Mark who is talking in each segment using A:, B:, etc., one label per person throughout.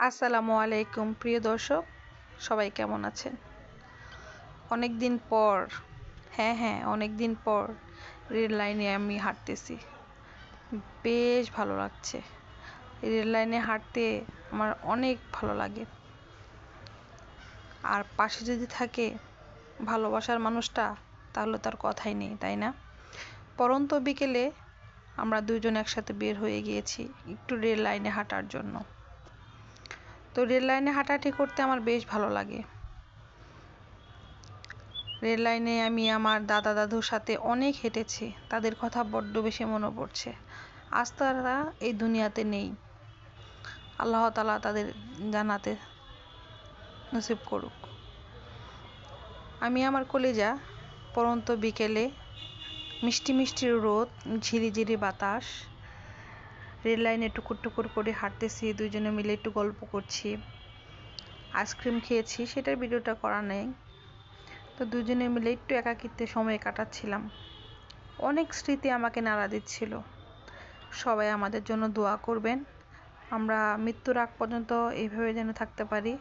A: আসসালামু আলাইকুম, প্রিয় দর্শক, সবাই কেমন আছেন? অনেক দিন পর হ্যাঁ হ্যাঁ অনেক দিন পর রেল লাইনে আমি হাঁটতেছি। বেশ ভালো লাগছে। রেল লাইনে হাঁটতে আমার অনেক ভালো লাগে। আর পাশে যদি থাকে ভালোবাসার মানুষটা, তাহলে তার কথাই নেই, তাই না? পরন্ত বিকেলে আমরা দুজন একসাথে বের হয়ে গিয়েছি একটু রেল লাইনে হাঁটার জন্য। তো রেল লাইনে হাঁটাহাঁটি করতে আমার বেশ ভালো লাগে। রেল লাইনে আমি আমার দাদা দাদুর সাথে অনেক হেঁটেছি। তাদের কথা বড্ড বেশি মনে পড়ছে। আজ তারা এই দুনিয়াতে নেই। আল্লাহ তালা তাদের জানাতে নসিব করুক। আমি আমার কলেজা পরন্ত বিকেলে মিষ্টি মিষ্টি রোদ, ঝিরিঝিরি বাতাস রেল লাইনে টুকুর টুকুর করে হাঁটতেছি দুজনে মিলে একটু গল্প করছি আইসক্রিম খেয়েছি, সেটার ভিডিওটা করা নেই। তো দুজনে মিলে একটু একাকিত্বে সময় কাটাচ্ছিলাম। অনেক স্মৃতি আমাকে নাড়া দিচ্ছিল। সবাই আমাদের জন্য দোয়া করবেন। আমরা মৃত্যুর আগ পর্যন্ত এইভাবে যেন থাকতে পারি।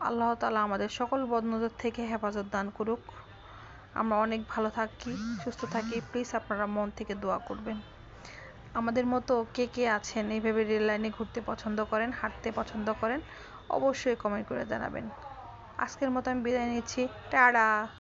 A: আল্লাহ তালা আমাদের সকল বদনজর থেকে হেফাজত দান করুক। আমরা অনেক ভালো থাকি, সুস্থ থাকি। প্লিজ আপনারা মন থেকে দোয়া করবেন। আমাদের মতো কে কে আছেন, এইভাবে রেল লাইনে ঘুরতে পছন্দ করেন, হাঁটতে পছন্দ করেন, অবশ্যই কমেন্ট করে জানাবেন। আজকের মতো আমি বিদায় নিচ্ছি। টাটা!